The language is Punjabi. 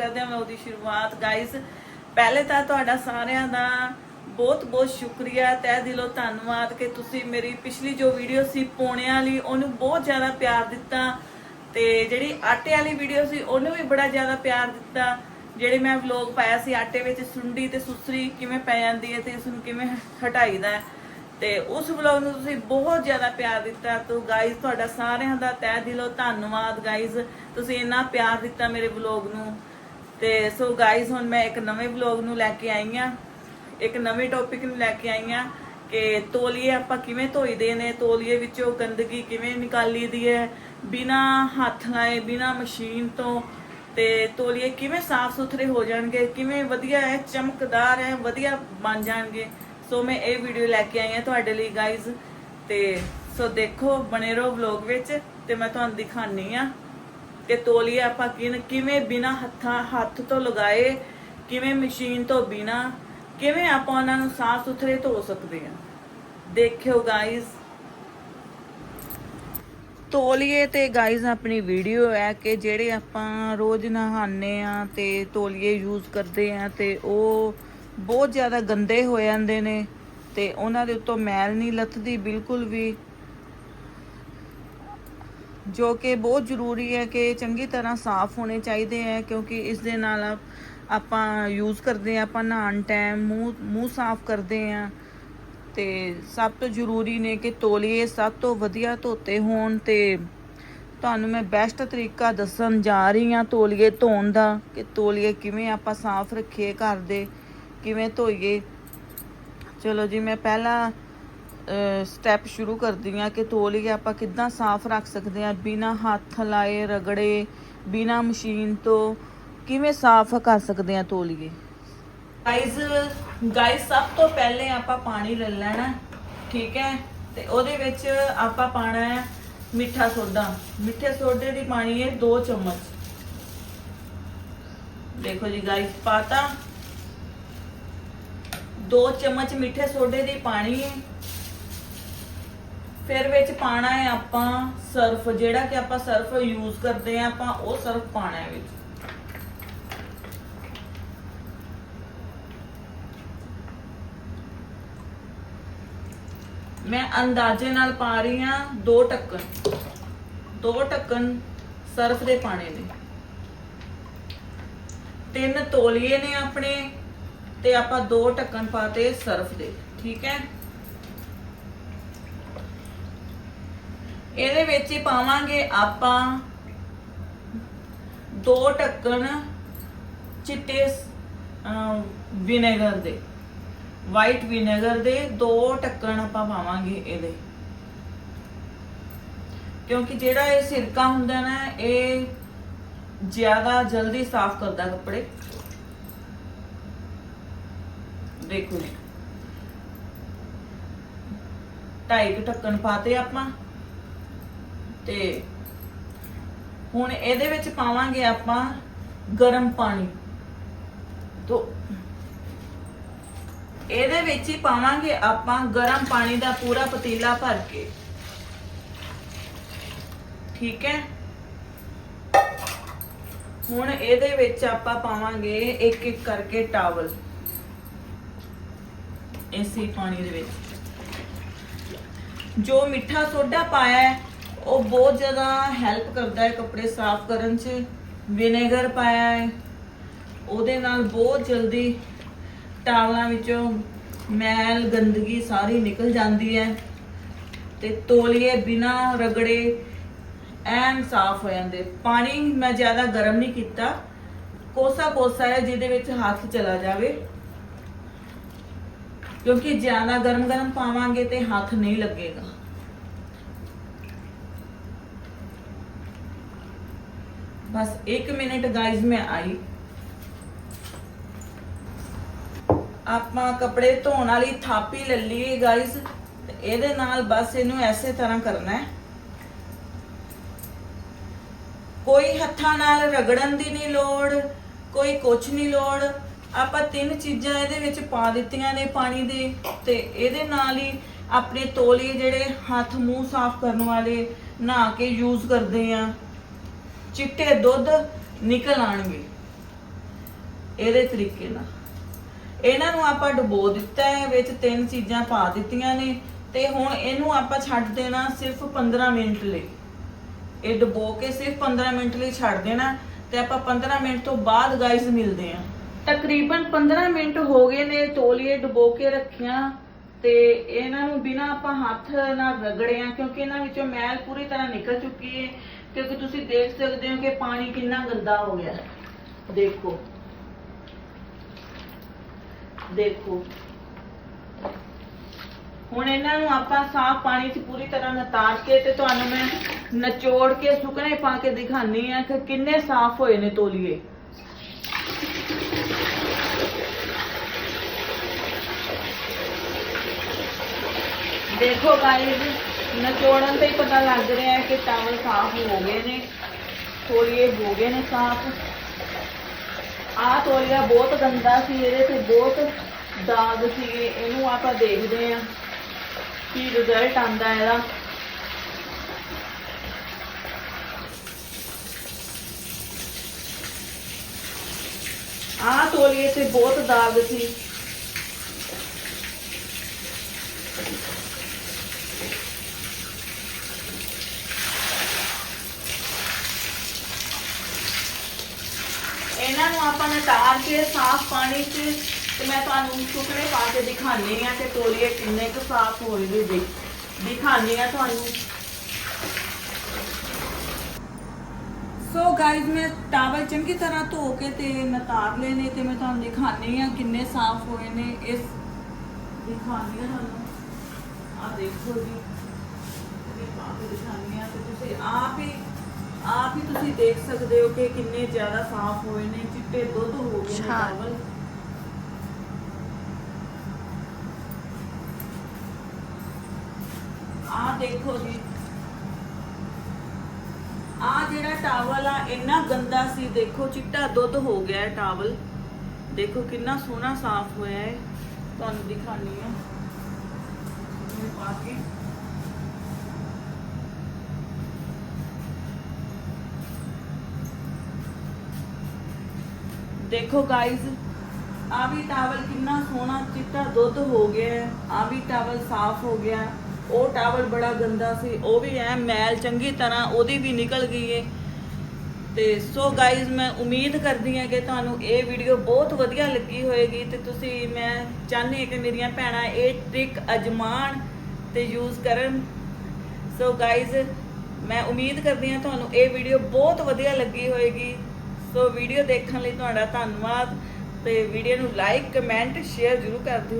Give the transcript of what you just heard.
ਕਰਦੇ ਹਾਂ ਮੈਂ ਉਹਦੀ ਸ਼ੁਰੂਆਤ। ਗਾਇਸ ਪਹਿਲੇ ਤਾਂ ਤੁਹਾਡਾ ਸਾਰਿਆਂ ਦਾ ਬਹੁਤ ਬਹੁਤ ਸ਼ੁਕਰੀਆ। ਤਹਿ ਦਿਲੋਂ ਧੰਨਵਾਦ ਕਿ ਤੁਸੀਂ ਮੇਰੀ ਪਿਛਲੀ ਜੋ ਵੀਡੀਓ ਸੀ ਪੋਣਿਆਂ ਵਾਲੀ, ਉਹਨੂੰ ਬਹੁਤ ਜ਼ਿਆਦਾ ਪਿਆਰ ਦਿੱਤਾ ਤੇ ਜਿਹੜੀ ਆਟੇ ਵਾਲੀ ਵੀਡੀਓ ਸੀ, ਉਹਨੂੰ ਵੀ ਬੜਾ ਜ਼ਿਆਦਾ ਪਿਆਰ ਦਿੱਤਾ। ਜਿਹੜੇ ਮੈਂ ਵਲੌਗ ਪਾਇਆ ਸੀ, ਆਟੇ ਵਿੱਚ ਸੁੰਡੀ ਤੇ ਸੁਸਰੀ ਕਿਵੇਂ ਪੈ ਜਾਂਦੀ ਹੈ ਤੇ ਇਸ ਨੂੰ ਕਿਵੇਂ ਹਟਾਈਦਾ ਹੈ। ਤੇ ਉਸ ਵਲੌਗ ਨੂੰ ਤੁਸੀਂ ਬਹੁਤ ਜ਼ਿਆਦਾ ਪਿਆਰ ਦਿੱਤਾ। ਤੋ ਗਾਇਜ਼ ਤੁਹਾਡਾ ਸਾਰਿਆਂ ਦਾ ਤਹਿ ਦਿਲੋਂ ਧੰਨਵਾਦ। ਗਾਇਜ਼ ਤੁਸੀਂ ਇੰਨਾ ਪਿਆਰ ਦਿੱਤਾ ਮੇਰੇ ਵਲੌਗ ਨੂੰ। ਤੇ ਸੋ ਗਾਇਜ਼ ਹੁਣ ਮੈਂ ਇੱਕ ਨਵੇਂ ਵਲੌਗ ਨੂੰ ਲੈ ਕੇ ਆਈ ਆ ਇੱਕ ਨਵੇਂ ਟੌਪਿਕ ਨੂੰ ਲੈ ਕੇ ਆਈ ਆ ਕਿ ਤੋਲੀਏ ਆਪਾਂ ਕਿਵੇਂ ਧੋਈਦੇ ਨੇ, ਤੋਲੀਏ ਵਿੱਚੋਂ ਗੰਦਗੀ ਕਿਵੇਂ ਨਿਕਾਲੀ ਦੀ ਹੈ, ਬਿਨਾ ਹੱਥ ਲਾਏ, ਬਿਨਾ ਮਸ਼ੀਨ ਤੋਂ। ਤੇ ਤੋਲੀਏ ਕਿਵੇਂ ਸਾਫ਼ ਸੁਥਰੇ ਹੋ ਜਾਣਗੇ, ਕਿਵੇਂ ਵਧੀਆ ਹੈ, ਚਮਕਦਾਰ ਹੈ, ਵਧੀਆ ਬਣ ਜਾਣਗੇ। ਸੋ ਮੈਂ ਇਹ ਵੀਡੀਓ ਲੈ ਕੇ ਆਈ ਹਾਂ ਤੁਹਾਡੇ ਲਈ ਗਾਇਜ਼ ਤੇ ਸੋ ਦੇਖੋ ਬਣੇ ਰਹੋ ਵਲੌਗ ਵਿੱਚ ਤੇ ਮੈਂ ਤੁਹਾਨੂੰ ਦਿਖਾਣੀ ਆ ਕਿ ਤੋਲੀਏ ਆਪਾਂ ਕਿਨ- ਕਿਵੇਂ ਬਿਨਾ ਹੱਥਾਂ, ਹੱਥ ਤੋਂ ਲਗਾਏ, ਕਿਵੇਂ ਮਸ਼ੀਨ ਤੋਂ ਬਿਨਾ, ਕਿਵੇਂ ਆਪਾਂ ਉਹਨਾਂ ਨੂੰ ਸਾਫ਼ ਸੁਥਰੇ ਧੋ ਸਕਦੇ ਆ ਦੇਖਿਓ ਗਾਇਜ਼ ਤੋਲੀਏ ਤੇ ਗਾਇਜ਼ ਆਪਣੀ ਵੀਡੀਓ ਹੈ ਕਿ ਜਿਹੜੇ ਆਪਾਂ ਰੋਜ਼ ਨਹਾਉਂਦੇ ਆ ਤੇ ਤੋਲੀਏ ਯੂਜ਼ ਕਰਦੇ ਆ ਤੇ ਉਹ ਬਹੁਤ ਜ਼ਿਆਦਾ ਗੰਦੇ ਹੋ ਜਾਂਦੇ ਨੇ ਤੇ ਉਹਨਾਂ ਦੇ ਉੱਤੋਂ ਮੈਲ ਨਹੀਂ ਲੱਥਦੀ, ਬਿਲਕੁਲ ਵੀ। ਜੋ ਕਿ ਬਹੁਤ ਜ਼ਰੂਰੀ ਹੈ ਕਿ ਚੰਗੀ ਤਰ੍ਹਾਂ ਸਾਫ਼ ਹੋਣੇ ਚਾਹੀਦੇ ਹੈ, ਕਿਉਂਕਿ ਇਸ ਦੇ ਨਾਲ ਆਪਾਂ ਯੂਜ਼ ਕਰਦੇ ਆ ਆਪਾਂ ਨਹਾਉਣ ਟਾਈਮ ਮੂੰਹ ਮੂੰਹ ਸਾਫ਼ ਕਰਦੇ ਆ ਤੇ ਸਭ ਤੋਂ ਜ਼ਰੂਰੀ ਨੇ ਕਿ ਤੌਲੀਏ ਸਭ ਤੋਂ ਵਧੀਆ ਧੋਤੇ ਹੋਣ ਤੇ ਤੁਹਾਨੂੰ ਮੈਂ ਬੈਸਟ ਤਰੀਕਾ ਦੱਸਣ ਜਾ ਰਹੀ ਹਾਂ ਤੌਲੀਏ ਧੋਣ ਦਾ, ਕਿ ਤੌਲੀਏ ਕਿਵੇਂ ਆਪਾਂ ਸਾਫ਼ ਰੱਖੀਏ ਘਰ ਦੇ, ਕਿਵੇਂ ਧੋਈਏ। ਚਲੋ ਜੀ, ਮੈਂ ਪਹਿਲਾਂ ਸਟੈਪ ਸ਼ੁਰੂ ਕਰਦੀ ਹਾਂ ਕਿ ਤੋਲੀਏ ਆਪਾਂ ਕਿੱਦਾਂ ਸਾਫ਼ ਰੱਖ ਸਕਦੇ ਹਾਂ, ਬਿਨਾ ਹੱਥ ਲਾਏ, ਰਗੜੇ, ਬਿਨਾ ਮਸ਼ੀਨ ਤੋਂ ਕਿਵੇਂ ਸਾਫ਼ ਕਰ ਸਕਦੇ ਹਾਂ ਤੋਲੀਏ ਗਾਇਜ਼ ਗਾਇਜ਼ ਸਭ ਤੋਂ ਪਹਿਲੇ ਆਪਾਂ ਪਾਣੀ ਲੈ ਲੈਣਾ, ਠੀਕ ਹੈ? ਤੇ ਉਹਦੇ ਵਿੱਚ ਆਪਾਂ ਪਾਣਾ ਹੈ ਮਿੱਠਾ ਸੋਡਾ। ਮਿੱਠੇ ਸੋਡੇ ਦੀ ਪਾਣੀ ਹੈ 2 ਚਮਚ। ਦੇਖੋ ਜੀ ਗਾਇਜ਼ ਪਾਤਾ 2 ਚਮਚ ਮਿੱਠੇ ਸੋਡੇ ਦੀ ਪਾਣੀ ਹੈ। ਫਿਰ ਵਿੱਚ ਪਾਣਾ ਹੈ ਆਪਾਂ ਸਰਫ, ਜਿਹੜਾ ਕਿ ਆਪਾਂ ਸਰਫ ਯੂਜ਼ ਕਰਦੇ ਆ ਆਪਾਂ ਉਹ ਸਰਫ ਪਾਣਾ ਹੈ ਵਿੱਚ। ਮੈਂ ਅੰਦਾਜ਼ੇ ਨਾਲ ਪਾ ਰਹੀ ਹਾਂ ਦੋ ਢੱਕਣ। ਦੋ ਢੱਕਣ ਸਰਫ ਦੇ ਪਾਣੇ ਨੇ। ਤਿੰਨ ਤੋਲੀਏ ਨੇ ਆਪਣੇ ਤੇ ਆਪਾਂ ਦੋ ਢੱਕਣ ਪਾਤੇ ਸਰਫ ਦੇ, ਠੀਕ ਹੈ? ਇਹਦੇ ਵਿੱਚ ਹੀ ਪਾਵਾਂਗੇ ਆਪਾਂ ਦੋ ਢੱਕਣ ਚਿੱਟੇ ਵਿਨੇਗਰ ਦੇ। ਵਾਈਟ ਵਿਨੇਗਰ ਦੇ ਦੋ ਢੱਕਣ ਆਪਾਂ ਪਾਵਾਂਗੇ ਇਹਦੇ। ਕਿਉਂਕਿ ਜਿਹੜਾ ਇਹ ਸਿਰਕਾ ਹੁੰਦਾ ਨਾ, ਇਹ ਜ਼ਿਆਦਾ ਜਲਦੀ ਸਾਫ਼ ਕਰਦਾ ਕੱਪੜੇ। ਦੇਖੋ ਜੀ। ਢਾਈ ਕੁ ਢੱਕਣ ਪਾਤੇ ਆਪਾਂ। ਤੇ ਹੁਣ ਇਹਦੇ ਵਿੱਚ ਪਾਵਾਂਗੇ ਆਪਾਂ ਗਰਮ ਪਾਣੀ। ਤੋਂ ਇਹਦੇ ਵਿੱਚ ਹੀ ਪਾਵਾਂਗੇ ਆਪਾਂ ਗਰਮ ਪਾਣੀ ਦਾ ਪੂਰਾ ਪਤੀਲਾ ਭਰ ਕੇ। ਠੀਕ ਹੈ? ਹੁਣ ਇਹਦੇ ਵਿੱਚ ਆਪਾਂ ਪਾਵਾਂਗੇ ਇੱਕ ਇੱਕ ਕਰਕੇ ਟਾਵਲ। ਇਸੇ ਪਾਣੀ ਦੇ ਵਿੱਚ। ਜੋ ਮਿੱਠਾ ਸੋਡਾ ਪਾਇਆ ਹੈ ਉਹ ਬਹੁਤ ਜ਼ਿਆਦਾ ਹੈਲਪ ਕਰਦਾ ਹੈ ਕੱਪੜੇ ਸਾਫ਼ ਕਰਨ 'ਚ, ਵਿਨੇਗਰ ਪਾਇਆ ਹੈ। ਉਹਦੇ ਨਾਲ ਬਹੁਤ ਜਲਦੀ ਟਾਵਲਾਂ ਵਿੱਚੋਂ ਮੈਲ, ਗੰਦਗੀ ਸਾਰੀ ਨਿਕਲ ਜਾਂਦੀ ਹੈ ਤੇ ਤੋਲੀਏ ਬਿਨਾ ਰਗੜੇ ਐਨ ਸਾਫ਼ ਹੋ ਜਾਂਦੇ। ਪਾਣੀ ਮੈਂ ਜ਼ਿਆਦਾ ਗਰਮ ਨਹੀਂ ਕੀਤਾ। ਕੋਸਾ ਕੋਸਾ ਹੈ ਜਿਹਦੇ ਵਿੱਚ ਹੱਥ ਚਲਾ ਜਾਵੇ। ਕਿਉਂਕਿ ਜ਼ਿਆਦਾ ਗਰਮ ਗਰਮ ਪਾਵਾਂਗੇ ਤੇ ਹੱਥ ਨਹੀਂ ਲੱਗੇਗਾ। ਬਸ 1 ਮਿੰਟ ਗਾਇਜ਼ ਮੈਂ ਆਈ। ਆਪਾਂ ਕੱਪੜੇ ਧੋਣ ਵਾਲੀ ਥਾਪੀ ਲੈ ਲਈਏ ਗਾਇਜ਼ ਇਹਦੇ ਨਾਲ ਬਸ ਇਹਨੂੰ ਐਸੇ ਤਰ੍ਹਾਂ ਕਰਨਾ ਹੈ। ਕੋਈ ਹੱਥਾਂ ਨਾਲ ਰਗੜਨ ਦੀ ਨਹੀਂ ਲੋੜ, ਕੋਈ ਕੁਛ ਨਹੀਂ ਲੋੜ। ਆਪਾਂ ਤਿੰਨ ਚੀਜ਼ਾਂ ਇਹਦੇ ਵਿੱਚ ਪਾ ਦਿੱਤੀਆਂ ਨੇ ਪਾਣੀ ਦੇ, ਤੇ ਇਹਦੇ ਨਾਲ ਹੀ ਆਪਣੇ ਤੋਲੀਏ ਜਿਹੜੇ ਹੱਥ ਮੂੰਹ ਸਾਫ਼ ਕਰਨ ਵਾਲੇ ਨਹਾ ਕੇ ਯੂਜ਼ ਕਰਦੇ ਆ ਚਿੱਟੇ ਦੁੱਧ ਨਿਕਲ ਆਣਗੇ। ਇਹਦੇ ਤਰੀਕੇ ਨਾਲ। ਇਹਨਾਂ ਨੂੰ ਆਪਾਂ ਡੁਬੋ ਦਿੱਤਾ ਹੈ, ਵਿੱਚ ਤਿੰਨ ਚੀਜ਼ਾਂ ਪਾ ਦਿੱਤੀਆਂ ਨੇ ਤੇ ਹੁਣ ਇਹਨੂੰ ਆਪਾਂ ਛੱਡ ਦੇਣਾ ਸਿਰਫ 15 ਮਿੰਟ ਲਈ। ਇਹ ਡੁਬੋ ਕੇ ਸਿਰਫ 15 ਮਿੰਟ ਲਈ ਛੱਡ ਦੇਣਾ ਤੇ ਆਪਾਂ 15 ਮਿੰਟ ਤੋਂ ਬਾਅਦ ਗਾਇਸ ਮਿਲਦੇ ਆਂ ਤਕਰੀਬਨ 15 ਮਿੰਟ ਹੋ ਗਏ ਨੇ ਤੋਲੀਏ ਡੁਬੋ ਕੇ ਰੱਖਿਆ ਤੇ ਇਹਨਾਂ ਨੂੰ ਬਿਨਾ ਆਪਾਂ ਹੱਥ ਨਾਲ ਰਗੜਿਆ ਕਿਉਂਕਿ ਇਹਨਾਂ ਵਿੱਚੋਂ ਮੈਲ ਪੂਰੀ ਤਰ੍ਹਾਂ ਨਿਕਲ ਚੁੱਕੀ ਹੈ। ਕਿਉਂਕਿ ਤੁਸੀਂ ਦੇਖ ਸਕਦੇ ਹੋ ਕਿ ਪਾਣੀ ਕਿੰਨਾ ਗੰਦਾ ਹੋ ਗਿਆ। ਹੈ ਦੇਖੋ। ਦੇਖੋ। ਹੁਣ ਇਹਨਾਂ ਨੂੰ ਆਪਾਂ ਸਾਫ਼ ਪਾਣੀ 'ਚ ਪੂਰੀ ਤਰ੍ਹਾਂ ਨਤਾਰ ਕੇ ਤੇ ਤੁਹਾਨੂੰ ਮੈਂ ਨਚੋੜ ਕੇ ਸੁਕਣੇ ਪਾ ਕੇ ਦਿਖਾਨੀ ਆ ਕਿ ਕਿੰਨੇ ਸਾਫ਼ ਹੋਏ ਨੇ ਤੋਲੀਏ। ਦੇਖੋ ਗਾਇਸ ਨਚੋੜਨ ਤੇ ਹੀ ਪਤਾ ਲੱਗ ਰਿਹਾ ਹੈ ਕਿ ਟਾਵਲ ਸਾਫ਼ ਹੋ ਗਏ ਨੇ, ਤੋਲੀਏ ਹੋ ਗਏ ਨੇ ਸਾਫ਼। ਆ ਤੋਲੀਆ ਬਹੁਤ ਗੰਦਾ ਸੀ, ਇਹਦੇ ਤੇ ਬਹੁਤ ਦਾਗ ਸੀਗੇ ਇਹਨੂੰ ਆਪਾਂ ਦੇਖਦੇ ਆਂ ਕੀ ਰਿਜ਼ਲਟ ਆਂਦਾ ਇਹਦਾ। ਆ ਤੋਲੀਏ ਤੇ ਬਹੁਤ ਦਾਗ ਸੀ। ਇਹਨਾਂ ਕੇ, ਸਾਫ਼ ਪਾਣੀ 'ਚ, ਤੇ ਮੈਂ ਤੁਹਾਨੂੰ ਸੁਕਣੇ ਪਾ ਕੇ ਦਿਖਾਣੀ ਆ ਕਿ ਤੋਲੀਏ ਕਿੰਨੇ ਕੁ ਸਾਫ਼ ਹੋਏ ਨੇ ਦੇਖ ਦਿਖਾਣੀ ਆ ਤੁਹਾਨੂੰ। ਸੋ ਗਾਇਜ਼ ਮੈਂ ਟਾਵਲ ਚੰਗੀ ਤਰ੍ਹਾਂ ਧੋ ਕੇ ਤੇ ਨਤਾਰ ਲਏ ਨੇ ਤੇ ਮੈਂ ਤੁਹਾਨੂੰ ਦਿਖਾਣੀ ਆ ਕਿੰਨੇ ਸਾਫ਼ ਹੋਏ ਨੇ ਇਸ। ਦਿਖਾਣੀ ਆ ਤੁਹਾਨੂੰ। ਆ ਦੇਖੋ ਜੀ। ਇਹ ਪਾ ਕੇ ਦਿਖਾਣੀ ਆ ਤੇ ਤੁਸੀਂ ਆਪ ਹੀ ਆਪ ਹੀ ਤੁਸੀਂ ਦੇਖ ਸਕਦੇ ਹੋ ਕਿ ਕਿੰਨੇ ਜ਼ਿਆਦਾ ਸਾਫ਼ ਹੋਏ ਨੇ ਚਿੱਟੇ ਦੁੱਧ ਹੋ ਗਏ ਨੇ। ਟਾਵਲ ਆ ਦੇਖੋ ਜੀ। ਆ ਜਿਹੜਾ ਟਾਵਲ ਆ ਇੰਨਾ ਗੰਦਾ ਸੀ ਦੇਖੋ ਚਿੱਟਾ ਦੁੱਧ ਹੋ ਗਿਆ ਹੈ ਟਾਵਲ ਦੇਖੋ ਕਿੰਨਾ ਸੋਹਣਾ ਸਾਫ਼ ਹੋਇਆ ਹੈ। ਤੁਹਾਨੂੰ ਦਿਖਾਣੀ ਆ ਇਹ ਪਾ ਕੇ। ਦੇਖੋ ਗਾਇਜ਼ ਆ ਵੀ ਟਾਵਲ ਕਿੰਨਾ ਸੋਹਣਾ ਚਿੱਟਾ ਦੁੱਧ ਹੋ ਗਿਆ ਆ ਵੀ ਟਾਵਲ ਸਾਫ਼ ਹੋ ਗਿਆ ਉਹ ਟਾਵਲ ਬੜਾ ਗੰਦਾ ਸੀ, ਉਹ ਵੀ ਐ ਮੈਲ ਚੰਗੀ ਤਰ੍ਹਾਂ ਉਹਦੀ ਵੀ ਨਿਕਲ ਗਈ ਏ। ਤੇ ਸੋ ਗਾਇਜ਼ ਮੈਂ ਉਮੀਦ ਕਰਦੀ ਹਾਂ ਕਿ ਤੁਹਾਨੂੰ ਇਹ ਵੀਡੀਓ ਬਹੁਤ ਵਧੀਆ ਲੱਗੀ ਹੋਵੇਗੀ ਤੇ ਤੁਸੀਂ, ਮੈਂ ਚਾਹੁੰਦੀ ਹਾਂ ਕਿ ਮੇਰੀਆਂ ਭੈਣਾਂ ਇਹ ਟ੍ਰਿਕ ਅਜਮਾਨ ਤੇ ਯੂਜ਼ ਕਰਨ। ਸੋ ਗਾਇਜ਼ ਮੈਂ ਉਮੀਦ ਕਰਦੀ ਹਾਂ ਤੁਹਾਨੂੰ ਇਹ ਵੀਡੀਓ ਬਹੁਤ ਵਧੀਆ ਲੱਗੀ ਹੋਵੇਗੀ ਸੋ ਵੀਡੀਓ ਦੇਖਣ ਲਈ ਤੁਹਾਡਾ ਧੰਨਵਾਦ ਤੇ ਵੀਡੀਓ ਨੂੰ ਲਾਈਕ ਕਮੈਂਟ ਸ਼ੇਅਰ ਜ਼ਰੂਰ ਕਰ ਦਿਓ।